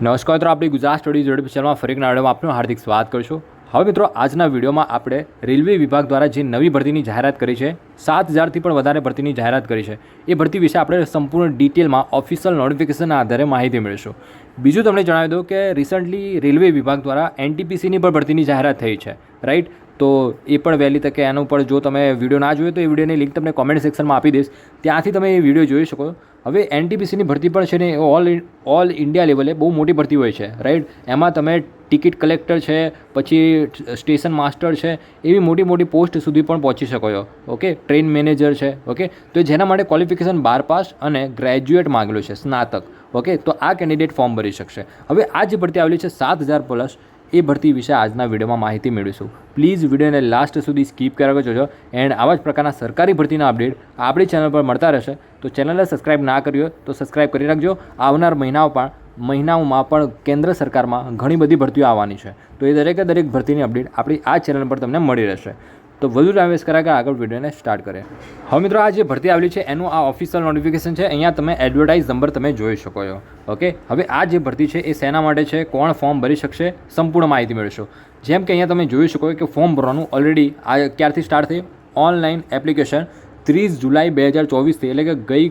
નમસ્કાર મિત્રો, આપણી ગુજરાત સ્ટડી જોડે ચેનલમાં ફરી નાડવામાં આપનું હાર્દિક સ્વાગત કરશું હવે મિત્રો, આજના વિડીયોમાં આપણે રેલવે વિભાગ દ્વારા જે નવી ભરતીની જાહેરાત કરી છે, સાત હજારથી પણ વધારે ભરતીની જાહેરાત કરી છે, એ ભરતી વિશે આપણે સંપૂર્ણ ડિટેલમાં ઓફિશિયલ નોટિફિકેશનના આધારે માહિતી મેળવીશું. બીજું તમને જણાવી દઉં કે રિસન્ટલી રેલવે વિભાગ દ્વારા એનટીપીસીની પણ ભરતીની જાહેરાત થઈ છે રાઈટ તો એ પણ વહેલી તકે એના ઉપર જો તમે વીડિયો ના જોયો તો એ વિડીયોની લિંક તમને કોમેન્ટ સેક્શનમાં આપી દઈશ. ત્યાંથી તમે એ વીડિયો જોઈ શકો. હવે એનટીપીસીની ભરતી પણ છે ને એ ઓલ ઓલ ઇન્ડિયા લેવલે બહુ મોટી ભરતી હોય છે રાઈટ એમાં તમે ટિકિટ કલેક્ટર છે, પછી સ્ટેશન માસ્ટર છે, એવી મોટી મોટી પોસ્ટ સુધી પણ પહોંચી શકો છો ઓકે ટ્રેન મેનેજર છે ઓકે તો જેના માટે ક્વોલિફિકેશન બાર પાસ અને ગ્રેજ્યુએટ માંગેલું છે, સ્નાતક ઓકે તો આ કેન્ડિડેટ ફોર્મ ભરી શકશે. હવે આ જે ભરતી આવેલી છે, સાત હજાર પ્લસ એ ભરતી વિશે આજના વિડીયોમાં માહિતી મેળવીશું. પ્લીઝ વિડીયોને લાસ્ટ સુધી સ્કીપ કર્યા જોજો. એન્ડ આવા જ પ્રકારના સરકારી ભરતીના અપડેટ આપણી ચેનલ પર મળતા રહેશે. તો ચેનલને સબસ્ક્રાઇબ ના કરી હોય તો સબસ્ક્રાઇબ કરી રાખજો. આવનાર મહિનાઓ પણ, મહિનાઓમાં પણ કેન્દ્ર સરકારમાં ઘણી બધી ભરતીઓ આવવાની છે. તો એ દરેકે દરેક ભરતીની અપડેટ આપણી આ ચેનલ પર તમને મળી રહેશે. તો વધુ ટાઈમ વેસ્ટ કર્યા કે આગળ વિડીયોને સ્ટાર્ટ કરે. હવે મિત્રો, આ જે ભરતી આવેલી છે, એનું આ ઓફિશિયલ નોટિફિકેશન છે. અહીંયા તમે એડવર્ટાઇઝ નંબર તમે જોઈ શકો છો. ઓકે હવે આ જે ભરતી છે, એ શેના માટે છે? કોણ ફોર્મ ભરી શકશે? સંપૂર્ણ માહિતી મેળવશો. જેમ કે અહીંયા તમે જોઈ શકો કે ફોર્મ ભરવાનું ઓલરેડી આ ક્યારથી સ્ટાર્ટ થઈ ઓનલાઈન એપ્લિકેશન ત્રીસ જુલાઈ બે હજાર ચોવીસથી, એટલે કે ગઈ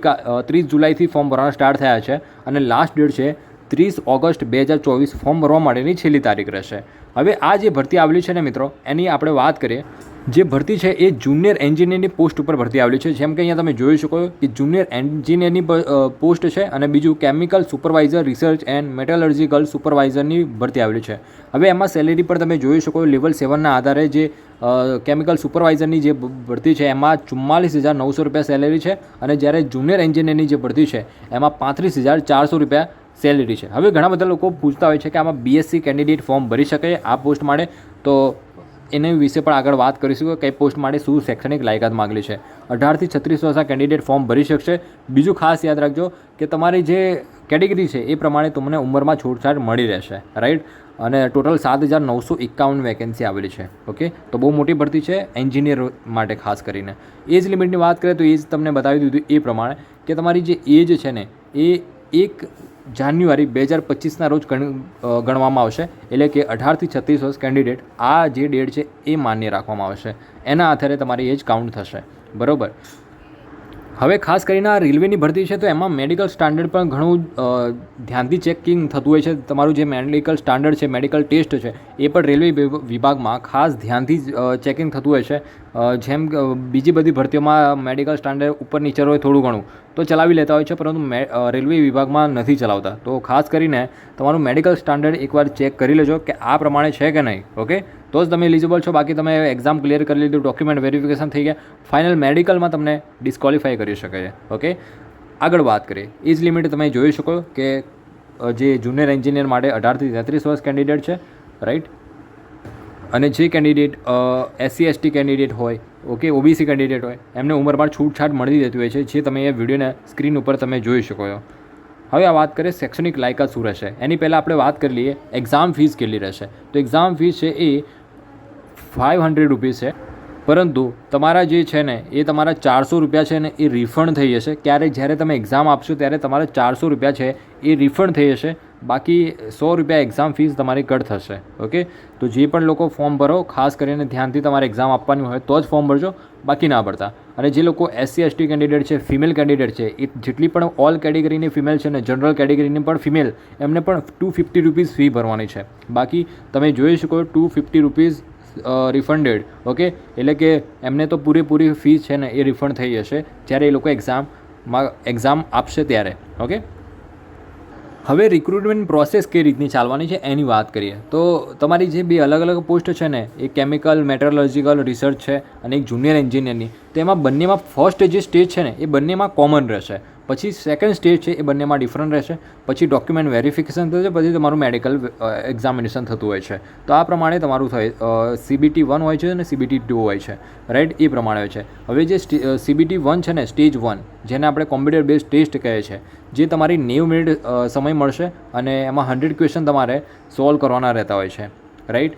ત્રીસ જુલાઈથી ફોર્મ ભરવાના સ્ટાર્ટ થયા છે. અને લાસ્ટ ડેટ છે ત્રીસ ઓગસ્ટ બે હજાર ચોવીસ ફોર્મ ભરવા માટેની છેલ્લી તારીખ રહેશે. હવે આ જે ભરતી આવેલી છે ને મિત્રો, એની આપણે વાત કરીએ. જે ભરતી છે એ જુનિયર એન્જિનિયરની પોસ્ટ ઉપર ભરતી આવેલી છે. જેમ કે અહીંયા તમે જોઈ શકો કે જુનિયર એન્જિનિયરની પોસ્ટ છે અને બીજું chemical supervisor research and metallurgical સુપરવાઇઝરની ભરતી આવેલી છે. હવે એમાં સેલેરી પર તમે જોઈ શકો લેવલ સેવનના આધારે જે કેમિકલ સુપરવાઇઝરની જે ભરતી છે, એમાં ચુમ્માલીસ હજાર નવસો રૂપિયા સેલેરી છે અને જ્યારે જુનિયર એન્જિનિયરની જે ભરતી છે, એમાં પાંત્રીસ હજાર ચારસો રૂપિયા સેલેરી છે. હવે ઘણા બધા લોકો પૂછતા હોય છે કે આમાં બીએસસી કેન્ડિડેટ ફોર્મ ભરી શકે આ પોસ્ટ માટે. તો એના વિશે પણ આગળ વાત કરીશું કે કઈ પોસ્ટ માટે શું શૈક્ષણિક લાયકાત માગેલી છે. અઢારથી છત્રીસ વર્ષના કેન્ડિડેટ ફોર્મ ભરી શકશે. બીજું ખાસ યાદ રાખજો કે તમારી જે કેટેગરી છે એ પ્રમાણે તમને ઉંમરમાં છૂટછાટ મળી રહેશે. રાઈટ અને ટોટલ સાત હજાર નવસો એકાવન વેકેન્સી આવેલી છે. ઓકે તો બહુ મોટી ભરતી છે એન્જિનિયર માટે ખાસ કરીને. એજ લિમિટની વાત કરીએ તો એજ તમને બતાવી દીધું એ પ્રમાણે કે તમારી જે એજ છે ને એ એક જાન્યુઆરી બે હજાર પચીસના રોજ ગણવામાં આવશે. એટલે કે અઢારથી છત્રીસ વર્ષ કેન્ડિડેટ આ જે ડેટ છે એ માન્ય રાખવામાં આવશે. એના આધારે તમારી એજ કાઉન્ટ થશે. બરાબર? હવે ખાસ કરીને આ રેલવેની ભરતી છે તો એમાં મેડિકલ સ્ટાન્ડર્ડ પણ ઘણું ધ્યાનથી ચેકિંગ થતું હોય છે. તમારું જે મેડિકલ સ્ટાન્ડર્ડ છે, મેડિકલ ટેસ્ટ છે, એ પણ રેલવે વિભાગમાં ખાસ ધ્યાનથી ચેકિંગ થતું હોય છે. જેમ બીજી બધી ભરતીઓમાં મેડિકલ સ્ટાન્ડર્ડ ઉપર નીચે હોય થોડું ઘણું. તો ચલાવી લેતા હોય છે, પરંતુ રેલવે વિભાગમાં નથી ચલાવતા. તો ખાસ કરીને તમારું મેડિકલ સ્ટાન્ડર્ડ એકવાર ચેક કરી લેજો કે આ પ્રમાણે છે કે નહીં, ઓકે? તો જ તમે એલિજિબલ છો. બાકી તમે એક્ઝામ ક્લિયર કરી લીધું ડોક્યુમેન્ટ વેરિફિકેશન થઈ ગયા. ફાઇનલ મેડિકલમાં તમને ડિસ્કવોલિફાય કરી શકે છે, ઓકે? આગળ વાત કરીએ. એજ લિમિટ તમે જોઈ શકો કે જે જુનિયર એન્જિનિયર માટે અઢારથી તેત્રીસ વર્ષ કેન્ડિડેટ છે રાઈટ અને જે કેન્ડિડેટ એસસી એસટી કેન્ડિડેટ હોય, ઓકે ઓબીસી કેન્ડિડેટ હોય, એમને ઉંમરમાં છૂટછાટ મળી રહેતી હોય છે, જે તમે એ વિડીયોને સ્ક્રીન ઉપર તમે જોઈ શકો છો. હવે આ વાત કરીએ શૈક્ષણિક લાયકાત શું રહેશે? એની પહેલાં આપણે વાત કરી લઈએ એક્ઝામ ફીસ કેટલી રહેશે? તો એક્ઝામ ફીસ છે એ ફાઇવ હંડ્રેડ રૂપીસ છે. પરંતુ તમારા જે છે ને, એ તમારા ચારસો રૂપિયા છે ને એ રિફંડ થઈ જશે. ક્યારે જ્યારે તમે એક્ઝામ આપશો ત્યારે તમારા ચારસો રૂપિયા છે એ રિફંડ થઈ જશે. બાકી સો રૂપિયા એક્ઝામ ફીસ તમારી કટ થશે ઓકે તો જે પણ લોકો ફોર્મ ભરો, ખાસ કરીને ધ્યાનથી તમારે એક્ઝામ આપવાની હોય તો જ ફોર્મ ભરજો, બાકી ના ભરતા. અને જે લોકો એસસી એસટી કેન્ડિડેટ છે ફિમેલ કેન્ડિડેટ છે, એ જેટલી પણ ઓલ કેટેગરીની ફિમેલ છે ને જનરલ કેટેગરીની પણ ફિમેલ એમને પણ ટુ ફિફ્ટી રૂપીઝ ફી ભરવાની છે. બાકી તમે જોઈ શકો two fifty rupees refunded okay એટલે કે એમને તો પૂરેપૂરી ફી છે ને એ રિફંડ થઈ જશે જ્યારે એ લોકો એક્ઝામમાં એક્ઝામ આપશે ત્યારે ઓકે હવે રિક્રુટમેન્ટ પ્રોસેસ કઈ રીતની ચાલવાની છે એની વાત કરીએ. તો તમારી જે બે અલગ અલગ પોસ્ટ છે ને એ કેમિકલ મેટરોલોજીકલ રિસર્ચ છે અને એક જુનિયર એન્જિનિયરની તો એમાં બંનેમાં ફર્સ્ટ જે સ્ટેજ છે ને, એ બંનેમાં કોમન રહેશે. પછી સેકન્ડ સ્ટેજ છે, એ બંનેમાં ડિફરન્ટ રહેશે. પછી ડોક્યુમેન્ટ વેરિફિકેશન થશે, પછી તમારું મેડિકલ એક્ઝામિનેશન થતું હોય છે. તો આ પ્રમાણે તમારું થાય સીબીટી વન હોય છે અને સીબીટી ટુ હોય છે. રાઈટ એ પ્રમાણે હોય છે. હવે જે સીબીટી વન છે ને સ્ટેજ વન જેને આપણે કોમ્પ્યુટર બેઝ ટેસ્ટ કહે છે, જે તમારી નેવ મિનિટ સમય મળશે અને એમાં હંડ્રેડ ક્વેશ્ચન તમારે સોલ્વ કરવાના રહેતા હોય છે. રાઈટ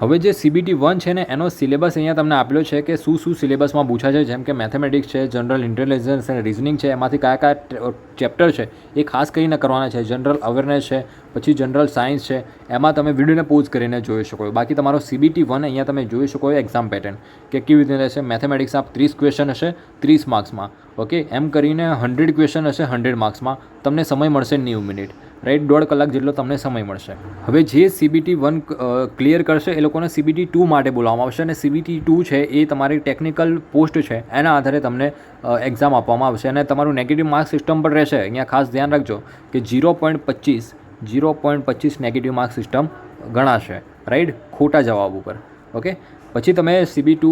હવે જે સીબીટી વન છે ને, એનો સિલેબસ અહીંયા તમને આપેલો છે કે શું શું સિલેબસમાં પૂછાય છે, જેમ કે મેથેમેટિક્સ છે જનરલ ઇન્ટેલિજન્સ અને રિઝનિંગ છે, એમાંથી કયા કયા ચેપ્ટર છે, એ ખાસ કરીને કરવાના છે. જનરલ અવેરનેસ છે, પછી જનરલ સાયન્સ છે, એમાં તમે વિડીયોને પોઝ કરીને જોઈ શકો બાકી તમારો સીબીટી વન અહીંયા તમે જોઈ શકો એક્ઝામ પેટર્ન કે કેવી રીતે રહેશે. મેથેમેટિક્સના ત્રીસ ક્વેશ્ચન હશે, ત્રીસ માર્ક્સમાં ઓકે એમ કરીને હંડ્રેડ ક્વેશ્ચન હશે હંડ્રેડ માર્ક્સમાં તમને સમય મળશે નેવું મિનિટ. રાઈટ દોઢ કલાક જેટલો તમને સમય મળશે. હવે જે સીબીટી વન ક્લિયર કરશે, એ લોકોને સીબીટી ટુ માટે બોલાવવામાં આવશે અને સીબીટી ટુ છે એ તમારી ટેકનિકલ પોસ્ટ છે, એના આધારે તમને એક્ઝામ આપવામાં આવશે અને તમારું નેગેટિવ માર્ક સિસ્ટમ પણ રહેશે. અહીંયા ખાસ ધ્યાન રાખજો કે ઝીરો પોઈન્ટ પચીસ ઝીરો પોઈન્ટ પચીસ નેગેટિવ માર્ક સિસ્ટમ ગણાશે રાઈટ ખોટા જવાબ ઉપર. ઓકે? પછી તમે સીબી ટુ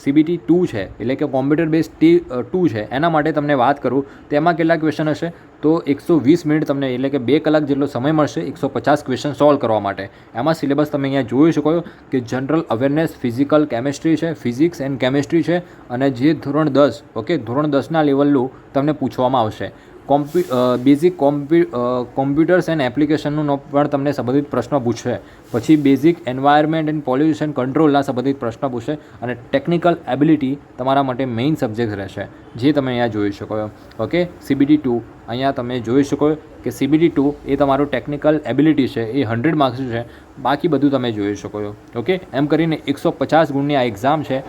સીબીટી ટુ છે, એટલે કે કોમ્પ્યુટર બેઝ ટી ટુ છે, એના માટે તમને વાત કરું, તો એમાં કેટલા ક્વેશ્ચન હશે? તો એકસો વીસ મિનિટ તમને, એટલે કે બે કલાક જેટલો સમય મળશે એકસો પચાસ ક્વેશ્ચન સોલ્વ કરવા માટે. એમાં સિલેબસ તમે અહીંયા જોઈ શકો કે જનરલ અવેરનેસ ફિઝિકલ કેમેસ્ટ્રી છે ફિઝિક્સ એન્ડ કેમેસ્ટ્રી છે, અને જે ધોરણ દસ, ઓકે? ધોરણ દસના લેવલનું તમને પૂછવામાં આવશે. Compu basic compu computers and એપ્લિકેશનનો પણ તમને સંબંધિત પ્રશ્ન પૂછશે પછી બેઝિક એન્વાયરમેન્ટ એન્ડ પોલ્યુશન કંટ્રોલના સંબંધિત પ્રશ્ન પૂછશે અને ટેકનિકલ એબિલિટી તમારા માટે મેઇન સબ્જેક્ટ રહેશે, જે તમે અહીંયા જોઈ શકો ઓકે સીબીટી ટુ અહીંયા તમે જોઈ શકો કે સીબીટી ટુ એ તમારું ટેકનિકલ એબિલિટી છે, એ હંડ્રેડ માર્ક્સ છે. બાકી બધું તમે જોઈ શકો ઓકે એમ કરીને એકસો પચાસ ગુણની આ એક્ઝામ છે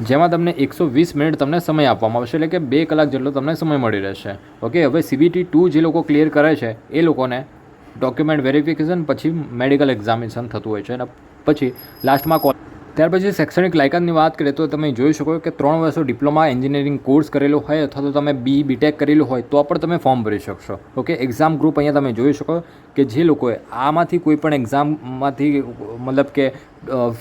જેમાં તમને એકસો વીસ મિનિટ તમને સમય આપવામાં આવશે, એટલે કે બે કલાક જેટલો તમને સમય મળી રહેશે. ઓકે હવે સીબીટી ટુ જે લોકો ક્લિયર કરે છે, એ લોકોને ડોક્યુમેન્ટ વેરિફિકેશન પછી મેડિકલ એક્ઝામિનેશન થતું હોય છે, અને પછી લાસ્ટમાં કોલ ત્યાર પછી શૈક્ષણિક લાયકાતની વાત કરીએ તો તમે જોઈ શકો કે ત્રણ વર્ષો ડિપ્લોમા એન્જિનિયરિંગ કોર્સ કરેલો હોય અથવા તો તમે બી બીટેક કરેલું હોય, તો પણ તમે ફોર્મ ભરી શકશો. ઓકે એક્ઝામ ગ્રુપ અહીંયા તમે જોઈ શકો કે જે લોકોએ આમાંથી કોઈ પણ એક્ઝામમાંથી મતલબ કે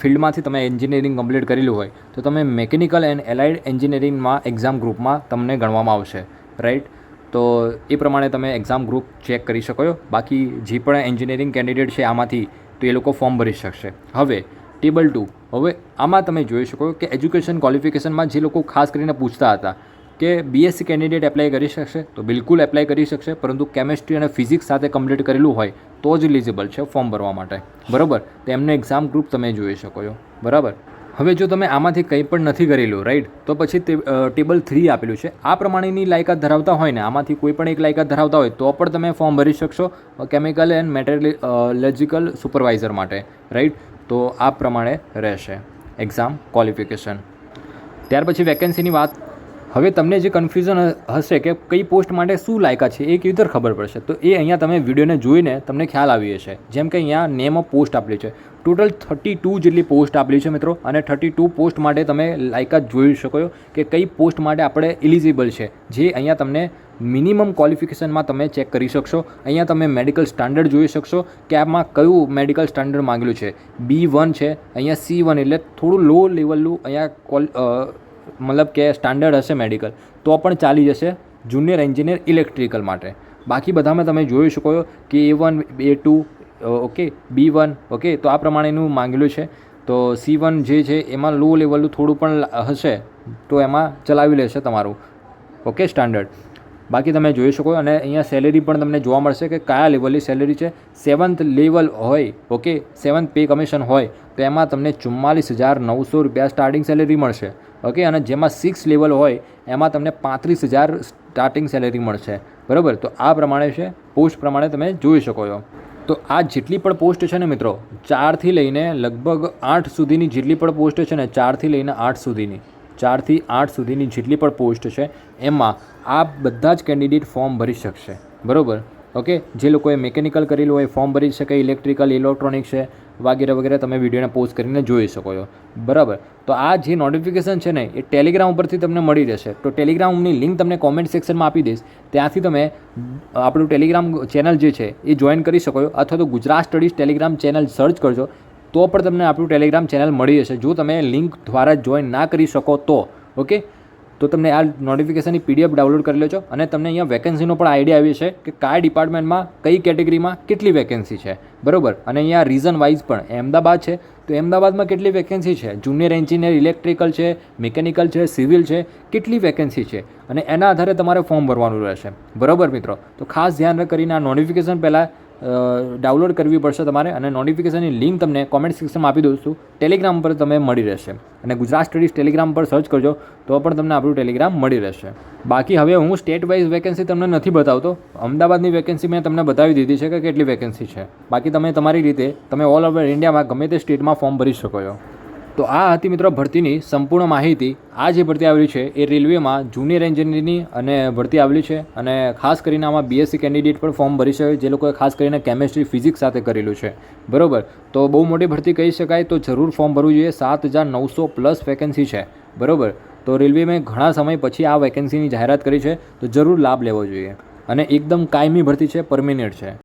ફિલ્ડમાંથી તમે એન્જિનિયરિંગ કમ્પ્લીટ કરેલું હોય, તો તમે મેકેનિકલ એન્ડ એલાઇડ એન્જિનિયરિંગમાં એક્ઝામ ગ્રુપમાં તમને ગણવામાં આવશે. રાઈટ તો એ પ્રમાણે તમે એક્ઝામ ગ્રુપ ચેક કરી શકો બાકી જે પણ એન્જિનિયરિંગ કેન્ડિડેટ છે આમાંથી, તો એ લોકો ફોર્મ ભરી શકશે. હવે ટેબલ ટુ હવે આમાં તમે જોઈ શકો કે એજ્યુકેશન ક્વોલિફિકેશનમાં જે લોકો ખાસ કરીને પૂછતા હતા કે બીએસસી કેન્ડિડેટ એપ્લાય કરી શકશે, તો બિલકુલ એપ્લાય કરી શકશે, પરંતુ કેમેસ્ટ્રી અને ફિઝિક્સ સાથે કમ્પ્લીટ કરેલું હોય તો જ એલિજિબલ છે ફોર્મ ભરવા માટે. બરાબર? તો એમનું એક્ઝામ ગ્રુપ તમે જોઈ શકો છો. બરાબર? હવે જો તમે આમાંથી કંઈ પણ નથી કરેલું રાઈટ તો પછી ટેબલ થ્રી આપેલું છે. આ પ્રમાણેની લાયકાત ધરાવતા હોય ને, આમાંથી કોઈ પણ એક લાયકાત ધરાવતા હોય, તો પણ તમે ફોર્મ ભરી શકશો કેમિકલ એન્ડ મેટેરિયોલોજીકલ સુપરવાઇઝર માટે રાઈટ તો આ પ્રમાણે રહેશે. એક્ઝામ ક્વોલિફિકેશન ત્યાર પછી વેકેન્સીની વાત. હવે તમને જે કન્ફ્યુઝન હશે કે કઈ પોસ્ટ માટે શું લાયકા છે એ કેવી રીતે ખબર પડશે. તો એ અહીંયા તમે વિડીયોને જોઈને તમને ખ્યાલ આવી જશે. જેમ કે અહીંયા નેમ ઓફ પોસ્ટ આપેલી છે. ટોટલ થર્ટી ટુ જેટલી પોસ્ટ આપેલી છે મિત્રો. અને થર્ટી ટુ પોસ્ટ માટે તમે લાયકાત જોઈ શકો કે કઈ પોસ્ટ માટે આપણે એલિજિબલ છે. જે અહીંયા તમને મિનિમમ ક્વોલિફિકેશનમાં તમે ચેક કરી શકશો. અહીંયા તમે મેડિકલ સ્ટાન્ડર્ડ જોઈ શકશો કે આમાં કયું મેડિકલ સ્ટાન્ડર્ડ માંગેલું છે. બી વન છે, અહીંયા સી વન એટલે થોડું લો લેવલનું અહીંયા કોલ મતલબ કે સ્ટાન્ડર્ડ હશે મેડિકલ. તો પણ ચાલી જશે જુનિયર એન્જિનિયર ઇલેક્ટ્રિકલ માટે. બાકી બધામાં તમે જોઈ શકો કે A one, A two okay, B one, okay, તો આ પ્રમાણેનું માંગેલું છે. તો સી વન જે છે એમાં લો લેવલનું થોડું પણ હશે, તો એમાં ચલાવી લેશે તમારું. Okay, standard. બાકી તમે જોઈ શકો અને અહીંયા સેલેરી પણ તમને જોવા મળશે કે કયા લેવલની સેલેરી છે. સેવન્થ લેવલ હોય ઓકે સેવન્થ પે કમિશન હોય, તો એમાં તમને ચુમ્માલીસ હજાર નવસો રૂપિયા સ્ટાર્ટિંગ સેલેરી મળશે. ઓકે અને જેમાં સિક્સ લેવલ હોય, એમાં તમને પાંત્રીસ હજાર સ્ટાર્ટિંગ સેલેરી મળશે. બરાબર? તો આ પ્રમાણે છે પોસ્ટ પ્રમાણે તમે જોઈ શકો છો. તો આ જેટલી પણ પોસ્ટ છે ને મિત્રો, ચારથી લઈને લગભગ આઠ સુધીની જેટલી પણ પોસ્ટ છે ને, ચારથી લઈને આઠ સુધીની. ચારથી આઠ સુધીની જેટલી પણ પોસ્ટ છે, એમાં આ બધા જ કેન્ડિડેટ ફોર્મ ભરી શકશે. બરાબર? ઓકે? જે લોકોએ મિકેનિકલ કરેલું હોય, ફોર્મ ભરી શકે, ઇલેક્ટ્રિકલ ઇલેક્ટ્રોનિક છે, વગેરે વગેરે તમે વિડીયોને પોઝ કરીને જોઈ શકો છો. બરાબર? તો આ જે નોટિફિકેશન છે ને, એ ટેલિગ્રામ ઉપરથી તમને મળી રહેશે. તો ટેલિગ્રામની લિંક તમને કોમેન્ટ સેક્શનમાં આપી દઈશ. ત્યાંથી તમે આપણું ટેલિગ્રામ ચેનલ જે છે, એ જોઈન કરી શકો છો. અથવા તો Gujarat Studies Telegram channel search કરજો. તો પણ તમને આપણું ટેલિગ્રામ ચેનલ મળી જશે. જો તમે લિંક દ્વારા જોઈન ના કરી શકો તો ઓકે તો તમને આ નોટિફિકેશનની પીડીએફ ડાઉનલોડ કરી લેજો અને તમને અહીંયા વેકેન્સીનો પણ આઈડિયા આવી છે કે કયા ડિપાર્ટમેન્ટમાં કઈ કેટેગરીમાં કેટલી વેકેન્સી છે. બરાબર? અને અહીંયા રીઝન વાઇઝ પણ અમદાવાદ છે. તો અમદાવાદમાં કેટલી વેકેન્સી છે? જુનિયર એન્જિનિયર ઇલેક્ટ્રિકલ છે મિકેનિકલ છે સિવિલ છે, કેટલી વેકેન્સી છે? અને એના આધારે તમારે ફોર્મ ભરવાનું રહેશે. બરાબર મિત્રો? તો ખાસ ધ્યાન કરીને આ નોટિફિકેશન પહેલાં ડાઉનલોડ કરવી પડશે તમારે અને નોટિફિકેશનની લિંક તમને કોમેન્ટ સેક્શનમાં આપી દઉં છું. ટેલિગ્રામ પર તમે મળી રહેશે. અને ગુજરાત સ્ટડીઝ ટેલિગ્રામ પર સર્ચ કરજો, તો પણ તમને આપણું ટેલિગ્રામ મળી રહેશે. બાકી હવે હું સ્ટેટ વાઇઝ વેકેન્સી તમને નથી બતાવતો. અમદાવાદની વેકેન્સી મેં તમને બતાવી દીધી છે કે કેટલી વેકેન્સી છે. બાકી તમે તમારી રીતે, તમે ઓલ ઓવર ઇન્ડિયામાં ગમે તે સ્ટેટમાં ફોર્મ ભરી શકો છો. તો આ હતી મિત્રો ભરતીની સંપૂર્ણ માહિતી. આ જે ભરતી આવેલી છે એ રેલવેમાં જુનિયર એન્જિનિયરની અને ભરતી આવેલી છે અને ખાસ કરીને આમાં બીએસસી કેન્ડિડેટ પણ ફોર્મ ભરી શકે જે લોકોએ ખાસ કરીને કેમેસ્ટ્રી ફિઝિક્સ સાથે કરેલું છે. બરોબર? તો બહુ મોટી ભરતી કહી શકાય તો જરૂર ફોર્મ ભરવું જોઈએ. સાત હજાર નવસો પ્લસ વેકેન્સી છે. બરોબર? તો રેલવેમાં ઘણા સમય પછી આ વેકેન્સીની જાહેરાત કરી છે. તો જરૂર લાભ લેવો જોઈએ. અને એકદમ કાયમી ભરતી છે પરમિનેન્ટ છે.